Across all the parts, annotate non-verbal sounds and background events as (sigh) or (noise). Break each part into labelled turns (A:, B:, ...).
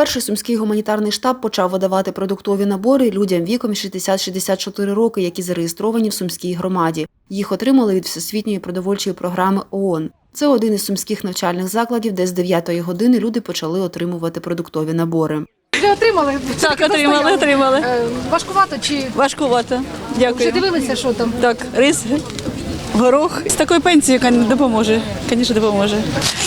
A: Перший сумський гуманітарний штаб почав видавати продуктові набори людям віком 60-64 роки, які зареєстровані в сумській громаді. Їх отримали від Всесвітньої продовольчої програми ООН. Це один із сумських навчальних закладів, де з 9 години люди почали отримувати продуктові набори.
B: Вже отримали?
C: Так, отримали, отримали.
B: Е, Важкувато чи
C: Важкувато.
B: вже дивилися, що там?
C: Так, рис, горох. З такою пенсією допоможе. Звісно, допоможе.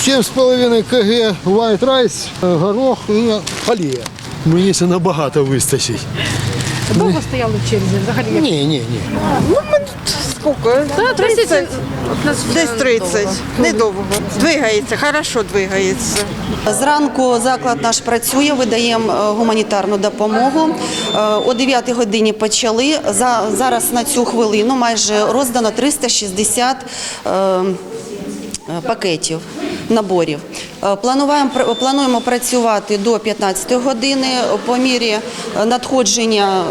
D: 7,5 кг white rice, горох і олія.
E: Мені це набагато вистачить.
B: Довго стояли в черзі взагалі? як?
D: Ні, ні, ні.
F: Сколько?
B: Та, 30.
F: Десь 30. Недовго. Двигається, хорошо двигається.
G: Зранку заклад наш працює, видаємо е, гуманітарну допомогу. Е, О 9 годині почали. За- Зараз на цю хвилину майже роздано 360 е, е, пакетів. Наборів плануємо пр- плануємо працювати до 15 години. По мірі е, надходження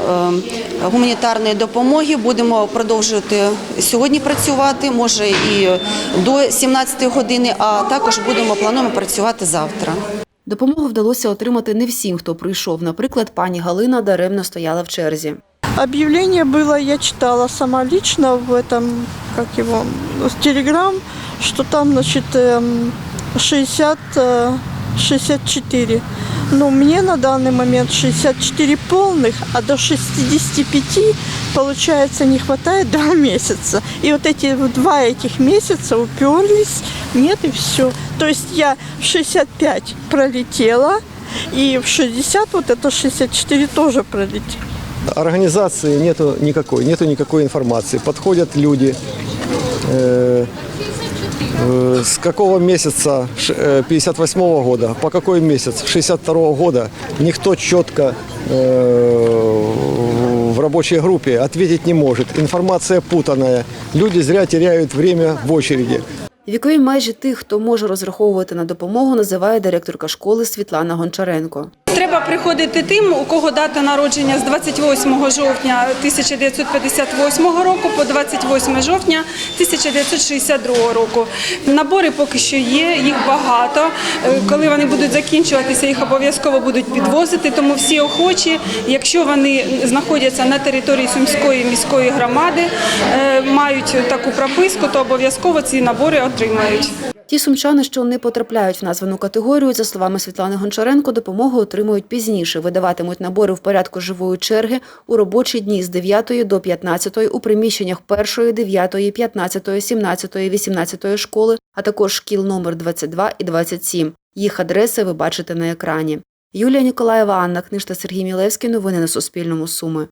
G: е, гуманітарної допомоги будемо продовжувати сьогодні працювати, може і до 17 години, а також будемо плануємо працювати завтра.
A: Допомогу вдалося отримати не всім, хто прийшов. Наприклад, пані Галина даремно стояла в черзі.
H: Объявление было, я читала сама лично в этом, как его, в Телеграм, что там, значит, эм, 60, э, 64. Но мне на данный момент 64 полных, а до 65, получается, не хватает два месяца. (laughs) И вот эти вот два этих месяца уперлись, нет и все. То есть я в 65 пролетела, и в 60, вот это 64 тоже пролетела.
E: Организации нету никакой, нету никакой информации. Подходят люди. э, э, С какого месяца 58 года, по какой месяц 62 года, никто четко э, в рабочей группе ответить не может. Информация путанная. Люди зря теряют время в очереди.
A: Вікові межі тих, хто може розраховувати на допомогу, називає директорка школи Світлана Гончаренко.
I: Треба приходити тим, у кого дата народження з 28 жовтня 1958 року по 28 жовтня 1962 року. Набори поки що є, їх багато. Е, Коли вони будуть закінчуватися, їх обов'язково будуть підвозити. Тому всі охочі, якщо вони знаходяться на території Сумської міської громади, е, мають таку прописку, то обов'язково ці набори отримають.
A: Ті сумчани, що не потрапляють в названу категорію, за словами Світлани Гончаренко, допомогу отримують пізніше. Видаватимуть набори в порядку живої черги у робочі дні з 9 до 15 у приміщеннях 1, 9, 15, 17, 18 школи, а також шкіл номер 22 і 27. Їх адреси ви бачите на екрані. Юлія Ніколаєва, Анна Книжта, Сергій Мілевський. Новини на Суспільному. Суми.